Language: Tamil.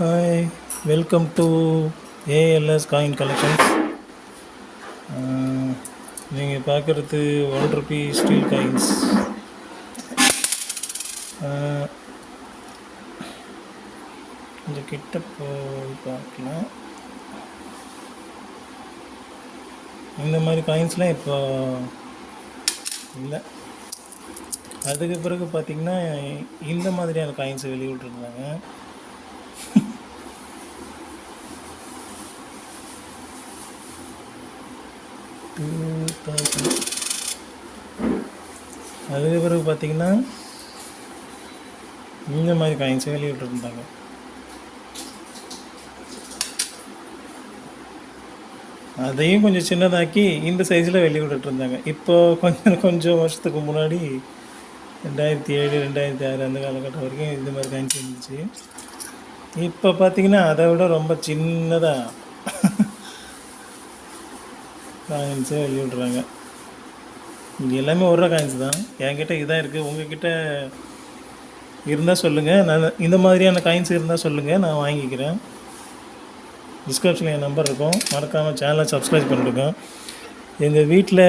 Hi welcome to ALS coin collections நீங்கள் பார்க்குறது ஒன் ருபி ஸ்டீல் காயின்ஸ் கொஞ்சம் கிட்ட போய் பார்க்கலாம். இந்த மாதிரி காயின்ஸ்லாம் இப்போ இல்லை. அதுக்கு பிறகு பார்த்தீங்கன்னா இந்த மாதிரியான காயின்ஸை வெளியிட்ருந்தாங்க அதுக்கு பிறகு பார்த்தீங்கன்னா இந்த மாதிரி காயின்ஸை வெளியிட்ருந்தாங்க அதையும் கொஞ்சம் சின்னதாக்கி இந்த சைஸில் வெளியிட்டு இருந்தாங்க இப்போ கொஞ்சம் கொஞ்சம் வருஷத்துக்கு முன்னாடி ரெண்டாயிரத்தி ஏழு ரெண்டாயிரத்தி ஆறு அந்த காலகட்டம் வரைக்கும் இந்த மாதிரி காயின்ஸ் இருந்துச்சு. இப்போ பார்த்தீங்கன்னா அதை விட ரொம்ப சின்னதாக காயின்ஸே வெளியிடுறாங்க இது எல்லாமே ஒரு காயின்ஸ் தான். என்கிட்ட இதான் இருக்குது உங்ககிட்ட இருந்தால் சொல்லுங்கள் நான் இந்த மாதிரியான காயின்ஸ் இருந்தால் சொல்லுங்கள் நான் வாங்கிக்கிறேன். டிஸ்கிரிப்ஷனில் என் நம்பர் இருக்கும். மறக்காமல் சேனலை சப்ஸ்கிரைப் பண்ணிருக்கோம் எங்கள் வீட்டில்